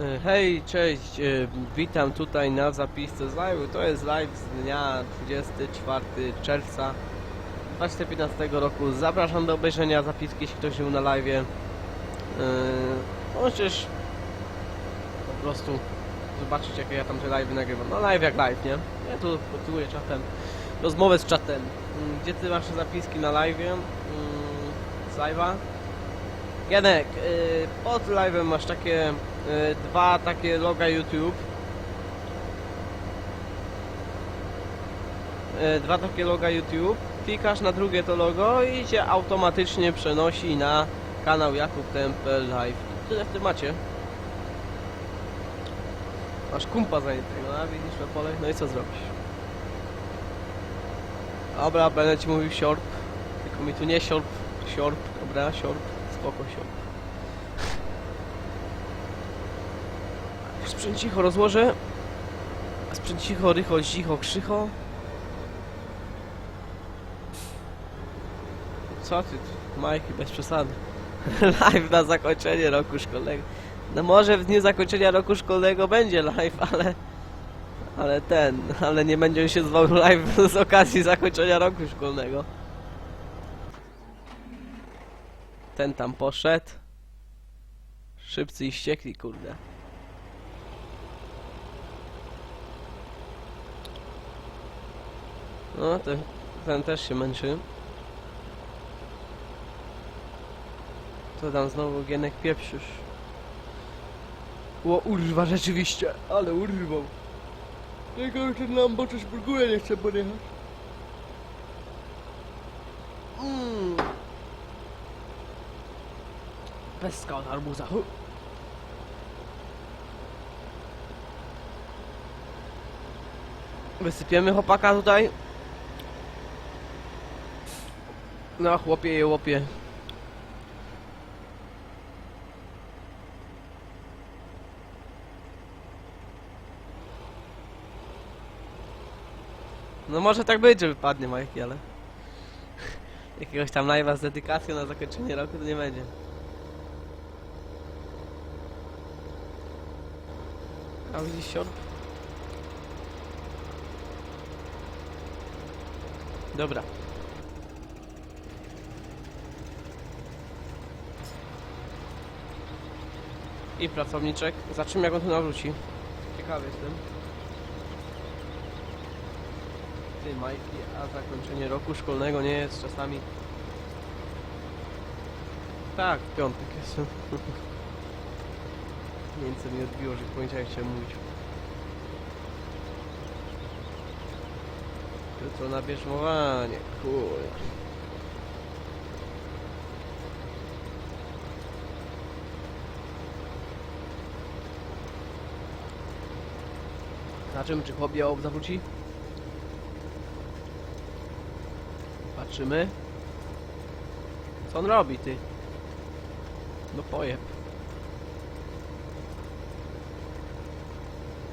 E, Hej, cześć, e, witam tutaj na zapisce z live'u. To jest live z dnia 24 czerwca 2015 roku. Zapraszam do obejrzenia zapiski, jeśli ktoś był na live'ie. Yy, możesz po prostu zobaczyć, jakie ja tam te live'y nagrywam. No live jak live, nie? Ja tu kontynuuję czatem, rozmowę z czatem. Mm, Gdzie ty masz zapiski na live'ie? Mm, Z live'a? Janek, pod live'em masz takie dwa takie loga YouTube. Y, Dwa takie loga YouTube. Klikasz na drugie to logo i cię automatycznie przenosi na kanał Jakub Tempel Live. I tyle w tym macie. Masz kumpa zajętego, a widzisz na pole? No i co zrobisz? Dobra, będę ci mówił siorb. Tylko mi tu nie siorb, siorb, dobra, siorb. Spoko się. Sprzęt cicho rozłożę. Sprzęt cicho, rycho, cicho, krzycho. Co ty, Majki, bez przesady. live na zakończenie roku szkolnego. No może w dniu zakończenia roku szkolnego będzie live, ale... Ale ten, ale nie będzie się zwał live z okazji zakończenia roku szkolnego. Ten tam poszedł. Szybcy i ściekli, kurde. No, ten, ten też się męczy. To tam znowu Gienek pieprzysz. Ło, urwa, rzeczywiście, ale urwał. Tylko ten Lambo coś burguje, nie chce podjechać. Mm. Peska od arbuza. Wysypiemy chłopaka tutaj. No chłopie je łopie. No może tak być, że wypadnie Majki, ale... Jakiegoś tam live'a z dedykacją na zakończenie roku to nie będzie. A widzisz sior? Dobra. I pracowniczek. Zobaczymy jak on tu nawróci. Ciekawy jestem. Ty Majki, a zakończenie roku szkolnego nie jest czasami... Tak, w piątek jest. Nie mi odbiło, że w poniedziałek chciałem mówić. Jutro na bierzmowanie, kurde. Zobaczymy, czy białog zawróci. Patrzymy. Co on robi, ty? No pojeb.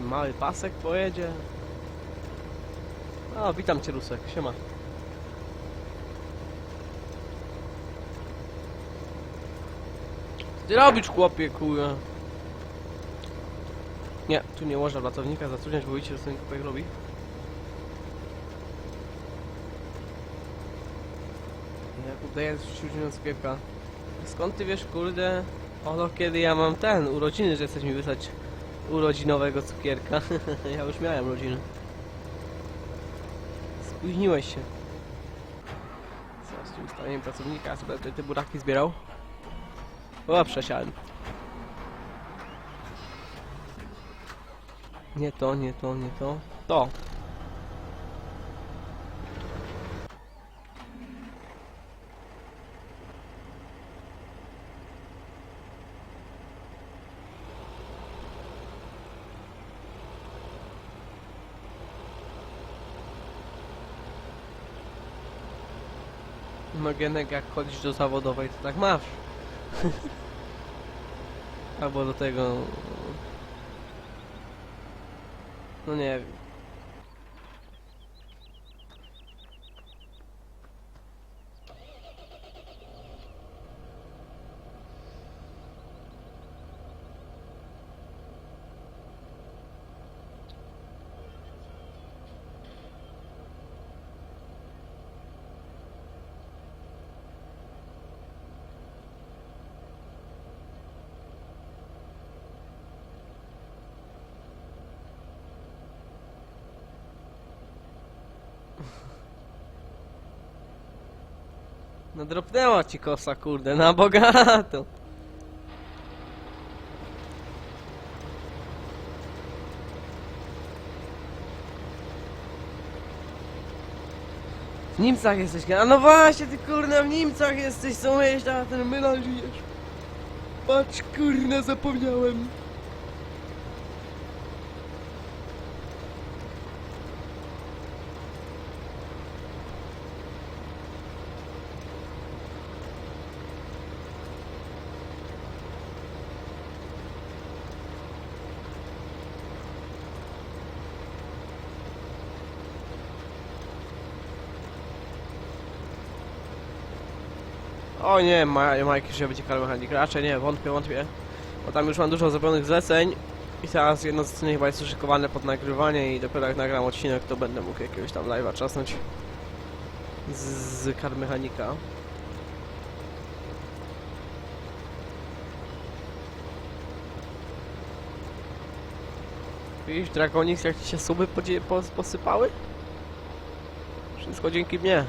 Mały pasek pojedzie. O, witam cię Rusek, siema. Co Ty robisz chłopie, kurwa. Nie, tu nie można pracownika zatrudniać, bo widzicie, że ten kupek robi. Jakub daje wśród cukierka. Skąd ty wiesz, kurde? Ono kiedy ja mam ten, urodziny, że chcesz mi wysłać urodzinowego cukierka. ja już miałem rodzinę. Spóźniłeś się. Co z tym ustawieniem pracownika? Sobie te, te buraki zbierał. O, przesiałem. Nie to, nie to, nie to. To. No Genek, jak chodzisz do zawodowej, to tak masz. Albo do tego... No nie wiem. No dropnęła ci kosa, kurde, na bogato. W Niemcach jesteś, a no właśnie, ty kurna w Niemcach jesteś, co myśl, a ten myla żyjesz. Patrz, kurna, zapomniałem. O nie, Mike już będzie car mechanik. Raczej nie, wątpię, wątpię. Bo tam już mam dużo zrobionych zleceń. I teraz jedno zlecenie chyba jest uszykowane pod nagrywanie i dopiero jak nagram odcinek, to będę mógł jakiegoś tam live'a czasnąć z, z car mechanika. Widzisz, Dragonix, jak ci się suby posypały? Wszystko dzięki mnie.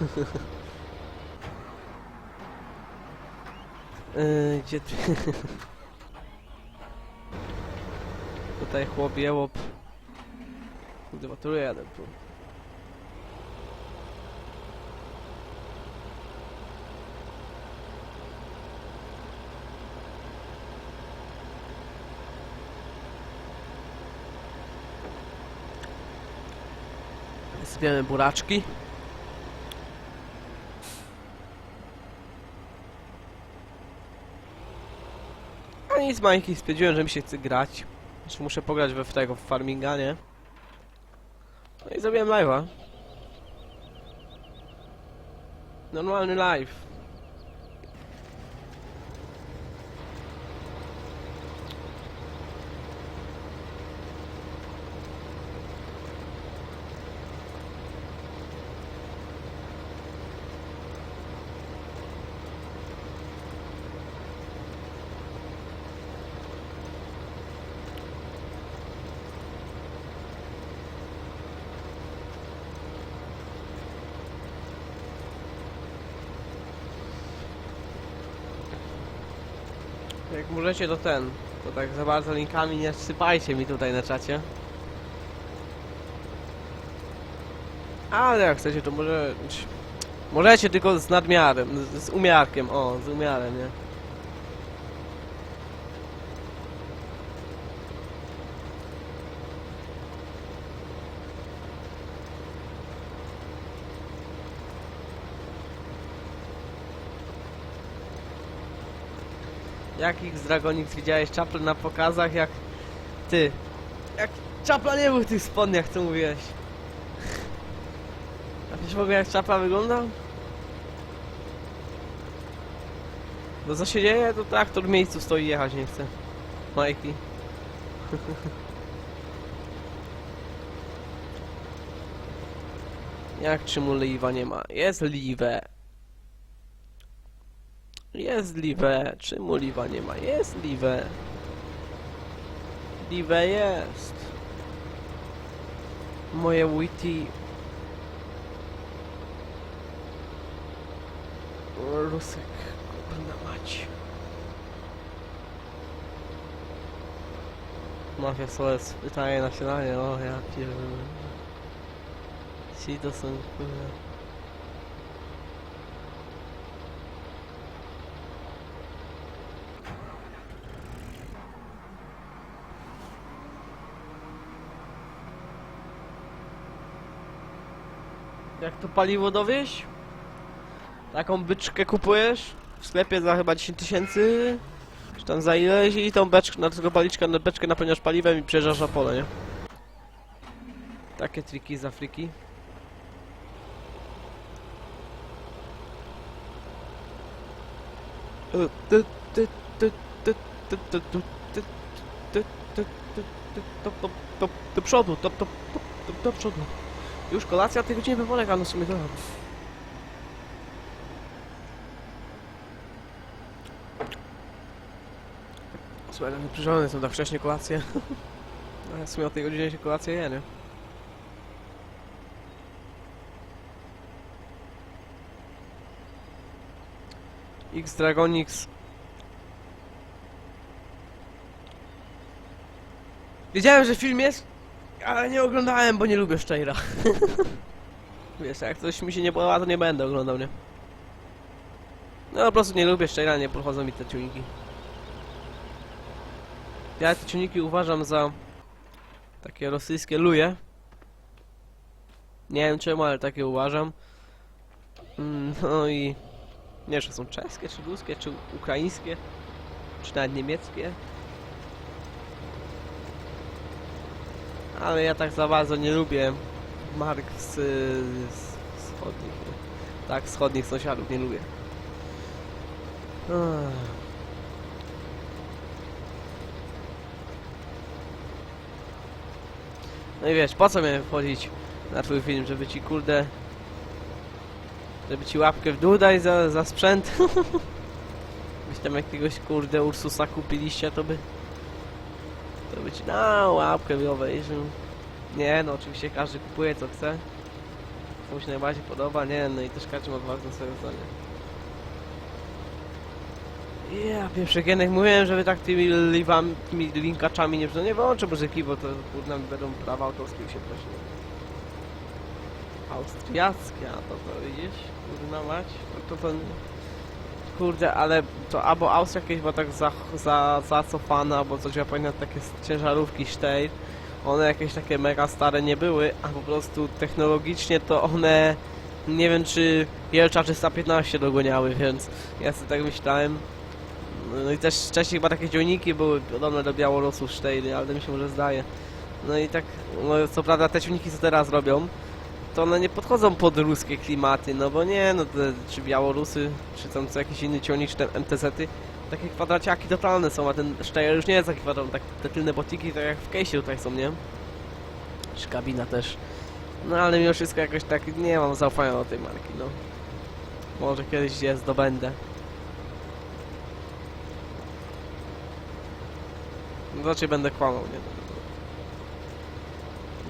Yy, gdzie ty? Tutaj chłop jełop. Kurde, tu jadę tu. Sypiemy buraczki. A nic, Majki, stwierdziłem, że mi się chce grać. Znaczy muszę pograć we w tego, w farminga, nie? No i zrobiłem live'a. Normalny live. Możecie to ten, to tak za bardzo linkami nie sypajcie mi tutaj na czacie. Ale jak chcecie to może... Możecie tylko z nadmiarem, z, z umiarkiem, o, z umiarem, nie? Jakich z Dragonix widziałeś czapl na pokazach, jak ty? Jak czapla nie był w tych spodniach, co mówiłeś? A wiesz w ogóle jak czapla wygląda? No co się dzieje? To traktor w miejscu stoi jechać nie chce. Majki. Jak czemu liwa nie ma? Jest liwe. Jest liwe. Czemu liwa nie ma? Jest liwe. Liwe jest. Moje witty. Rusek. Kurna mać. Mafia SOS. Pytanie na śniadanie. O ja pierdolę. Ci to są. to paliwo dowieź. Taką byczkę kupujesz w sklepie za chyba 10 tysięcy. Czy tam za ile i tą beczkę, na tego paliczkę, na beczkę napełniasz paliwem i przejeżdżasz na pole, nie? Takie triki z Afryki. Do przodu, do przodu. Już kolacja tej godzinie by polega, no w sumie dobra. Słuchaj, no wyprzedzone są tak wcześnie kolacje. Ale no, w sumie o tej godzinie się kolację je, nie? X-Dragonix Wiedziałem, że film jest, ale nie oglądałem, bo nie lubię Szczejra. Wiesz, jak coś mi się nie podoba, to nie będę oglądał, nie? No po prostu nie lubię Szczejra, nie podchodzą mi te ciuniki. Ja te ciuniki uważam za takie rosyjskie luje. Nie wiem czemu, ale takie uważam. Mm, No i nie wiem, czy są czeskie, czy ruskie, czy ukraińskie, czy nawet niemieckie. Ale ja tak za bardzo nie lubię mark z, z wschodnich. Tak, wschodnich sąsiadów nie lubię. No i wiesz, po co miałem wchodzić na twój film, żeby ci kurde... Żeby ci łapkę w dół za, za sprzęt? Byś tam jakiegoś kurde Ursusa kupiliście, to by... To by ci na łapkę obejrzył. Nie, no oczywiście każdy kupuje co chce. Co mu się najbardziej podoba, nie, no i też każdy ma własne swoje zdanie. Ja pierwszy gienek mówiłem, żeby tak tymi liwami, tymi linkaczami nie, no nie włączę muzyki, bo to kurde będą prawa autorskie się prosi. Austriackie, a to to widzisz? Kurna mać, to to... kurde, ale to albo Austria jakieś była tak za, za, zacofana, albo coś, ja takie ciężarówki Steyr, one jakieś takie mega stare nie były, a po prostu technologicznie to one nie wiem czy Jelcza 315 dogoniały, więc ja sobie tak myślałem. No i też wcześniej chyba takie ciągniki były podobne do Białorusów Steyry, ale mi się może zdaje. No i tak, no, co prawda te ciągniki co teraz robią, to one nie podchodzą pod ruskie klimaty, no bo nie, no te, czy Białorusy, czy tam co jakiś inny ciągnik, czy te MTZ-y, takie kwadraciaki totalne są, a ten Steyr już nie jest taki kwadrat, tak te tylne botiki, tak jak w case'ie tutaj są, nie? Czy kabina też. No ale mimo wszystko jakoś tak nie mam zaufania do tej marki, no. Może kiedyś je zdobędę. No raczej będę kłamał, nie?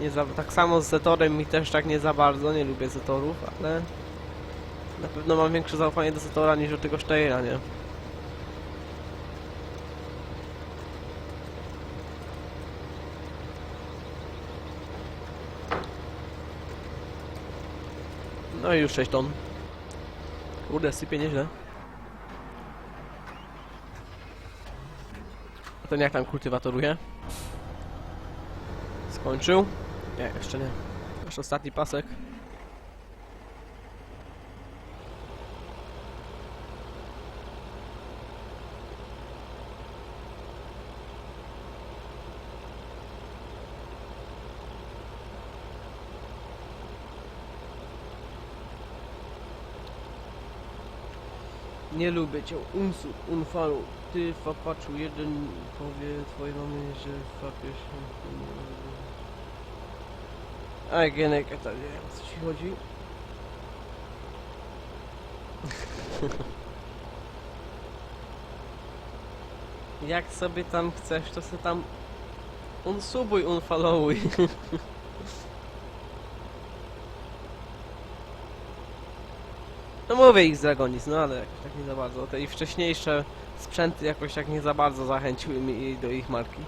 Nie za, tak samo z Zetorem mi też tak nie za bardzo, nie lubię Zetorów, ale na pewno mam większe zaufanie do Zetora niż do tego Steyra, nie? No i już 6 ton. Kurde, sypie nieźle. A ten jak tam kultywatoruje? Skończył? Nie, jeszcze nie. Już ostatni pasek. Nie lubię cię, unsu, unfalu. Ty, papaczu, jeden powie twojej mamie, że fapiesz. Aj, Genek, to nie wiem, co ci chodzi. Jak sobie tam chcesz, to sobie tam unsubuj, unfollowuj. No mówię ich z Dragonis, no ale jakoś tak nie za bardzo. Te ich wcześniejsze sprzęty jakoś tak nie za bardzo zachęciły mnie do ich marki.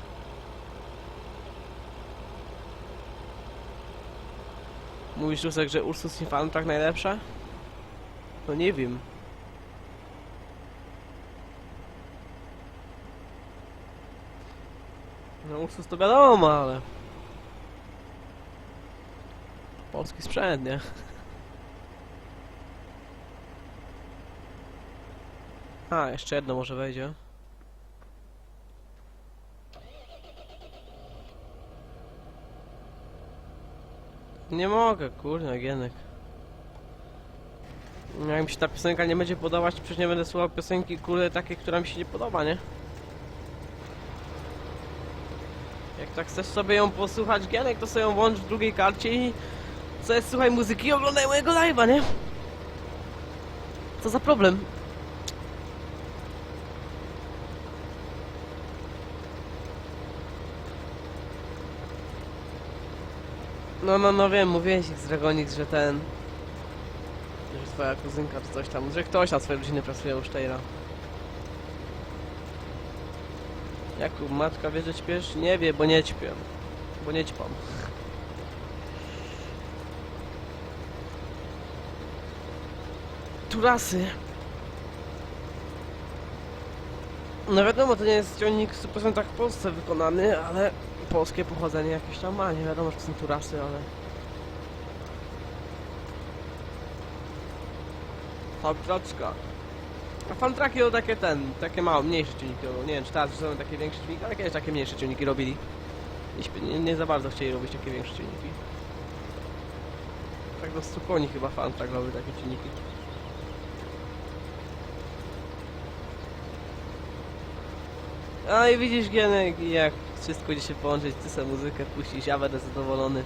Mówisz Rusek, że Ursus Infantum tak najlepsza? No nie wiem. No Ursus to wiadomo, ale... Polski sprzęt, nie? A, jeszcze jedno może wejdzie. Nie mogę, kurde, Gienek. Jak mi się ta piosenka nie będzie podobać, to przecież nie będę słuchał piosenki, kurde, takiej, która mi się nie podoba, nie? Jak tak chcesz sobie ją posłuchać, Gienek, to sobie ją włącz w drugiej karcie i sobie słuchaj muzyki i oglądaj mojego live'a, nie? Co za problem? No, no, no wiem, mówiłeś z Dragonix, że ten... Że twoja kuzynka czy coś tam, że ktoś na swojej rodziny pracuje u Sztejra. Jakub, matka wie, że śpiesz? Nie wie, bo nie ćpię. Bo nie ćpam. Turasy. No wiadomo, to nie jest ciągnik w 100% w Polsce wykonany, ale polskie pochodzenie jakieś tam ma. Nie wiadomo, to są turasy, ale... Fantraczka. A fantraki to takie ten, takie małe, mniejsze ciągniki robią. Nie wiem, czy teraz są takie większe ciągniki, ale kiedyś takie mniejsze ciągniki robili. Nie, nie, za bardzo chcieli robić takie większe ciągniki. Tak do 100 koni chyba fantrak robi takie ciągniki. A i widzisz Gienek, jak wszystko idzie się połączyć, ty sobie muzykę puścisz, ja będę zadowolony.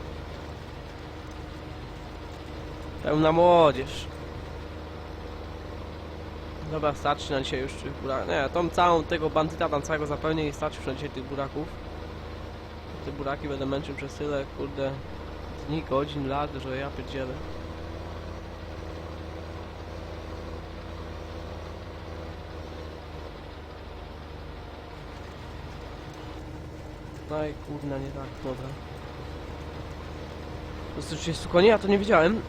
Pełna młodzież. Dobra, starczy na dzisiaj już tych buraków. Nie, tą całą tego bandyta tam całego zapełnię i starczy już na dzisiaj tych buraków. Te buraki będę męczył przez tyle, kurde, dni, godzin, lat, że ja pierdzielę. I kurna, nie tak, dobra. To 130 koni? Ja to nie widziałem.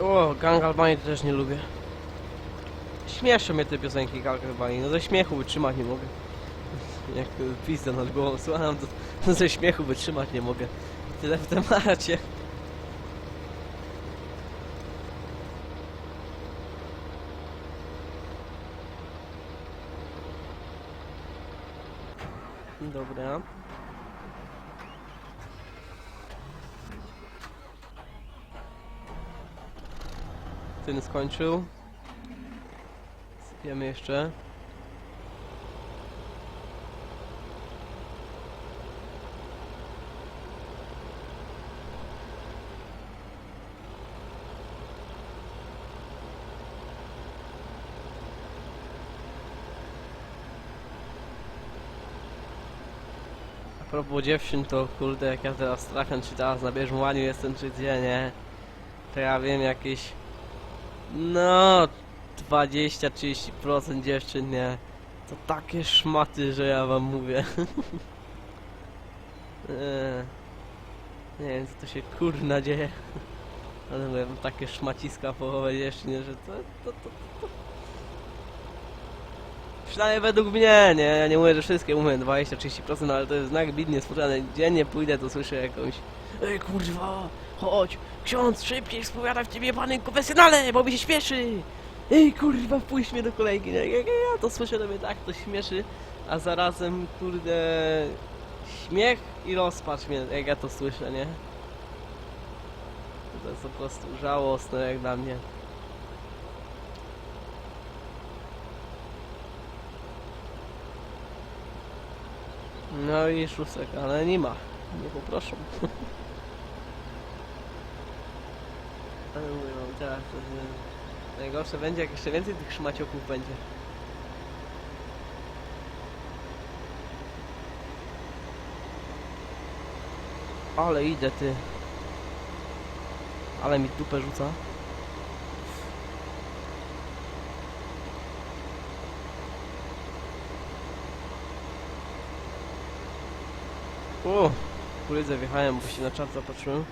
O, Gang Albanii też nie lubię. Śmieszą mnie te piosenki Gang Albanii, no ze śmiechu wytrzymać nie mogę. Jak pizda nad głową słucham, to, to ze śmiechu wytrzymać nie mogę. Tyle w temacie. Dobra. Ten skończył. Sypiemy jeszcze. Propos dziewczyn, to kurde, jak ja teraz trafiam, czy teraz na bierzmowaniu jestem, czy gdzie, nie? To ja wiem jakieś... No... 20-30% dziewczyn, nie? To takie szmaty, że ja wam mówię. Eee, nie wiem, co tu się kurna dzieje. Ale mówię, takie szmaciska połowy dziewczyn, że to... to, to, to. Przynajmniej według mnie, nie? Ja nie mówię, że wszystkie mówię 20-30%, ale to jest znak bidnie spłuczany. Dziennie pójdę, to słyszę jakąś Ej kurwa, chodź, ksiądz, szybciej spowiada w ciebie pany konfesjonale, bo mi się śpieszy. Ej kurwa, wpuść mnie do kolejki. Nie? Ja to słyszę, to mnie tak to śmieszy, a zarazem kurde śmiech i rozpacz mnie, jak ja to słyszę, nie? To jest po prostu żałosne jak dla mnie. No i szóstek, ale nie ma. Nie poproszę. Ale mówię wam teraz, że najgorsze będzie, jak jeszcze więcej tych szmacioków będzie. Ale idę ty. Ale mi dupę rzuca. O, kurydze wjechałem, bo się na czat zapatrzyłem.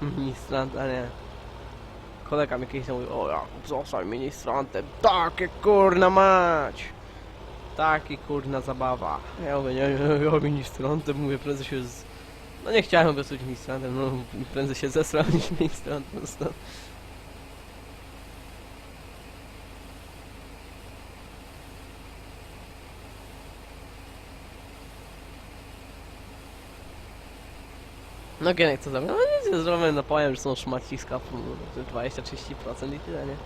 Ministrant, a nie. Kolega mi kiedyś mówił, o ja, zostań ministrantem, takie kurna mać! Taki kurna zabawa. Ja mówię, nie, nie, ja ministrantem, mówię, prędzej się z... No nie chciałem być ministrantem, no prędzej się zesrał niż ministrantem został. No Gienek co zrobię? No nic nie zrobię, no powiem, że są szmaciska, no, 20-30% i tyle, nie?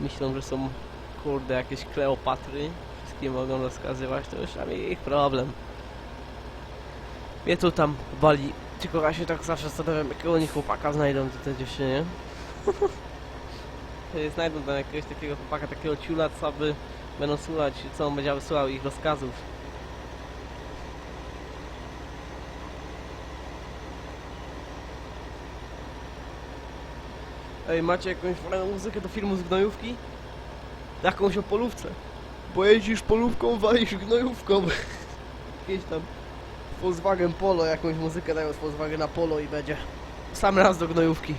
Myślą, że są kurde jakieś Kleopatry, wszystkim mogą rozkazywać, to już tam ich problem. Mnie tu tam bali. Tylko ja się tak zawsze zastanawiam, jakiego oni chłopaka znajdą gdzieś, nie? To znajdą tam jakiegoś takiego chłopaka, takiego ciula, co by będą słuchać, co on będzie wysyłał ich rozkazów. Ej, macie jakąś fajną muzykę do filmu z gnojówki? Jakąś o polówce. Pojeździsz polówką, walisz gnojówką. Jakieś tam Volkswagen Polo, jakąś muzykę dają z Volkswagena Polo i będzie. Sam raz do gnojówki.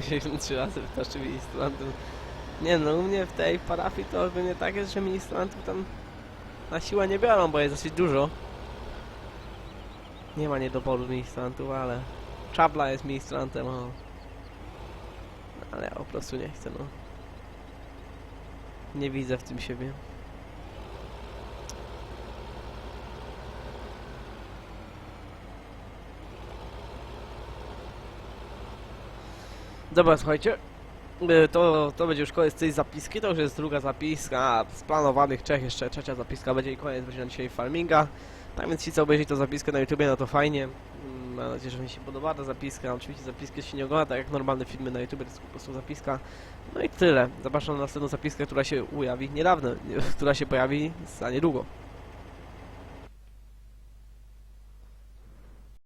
Trzy razy wystarczy ministrantów. Nie no, u mnie w tej parafii to ogólnie tak jest, że ministrantów tam na siłę nie biorą, bo jest dosyć dużo. Nie ma niedoboru ministrantów, ale Czabla jest ministrantem, o. Ale ja po prostu nie chcę, no. Nie widzę w tym siebie. Dobra, słuchajcie. Y, To, to będzie już koniec tej zapiski, to już jest druga zapiska, z planowanych trzech jeszcze trzecia zapiska będzie i koniec, będzie na dzisiaj farminga. Tak więc ci co obejrzeli tę zapiskę na YouTubie, no to fajnie. Mm, Mam nadzieję, że mi się podoba ta zapiska. Oczywiście zapiskę się nie ogląda tak jak normalne filmy na YouTubie, to jest po prostu zapiska. No i tyle. Zapraszam na następną zapiskę, która się ujawi niedawno, która się pojawi za niedługo.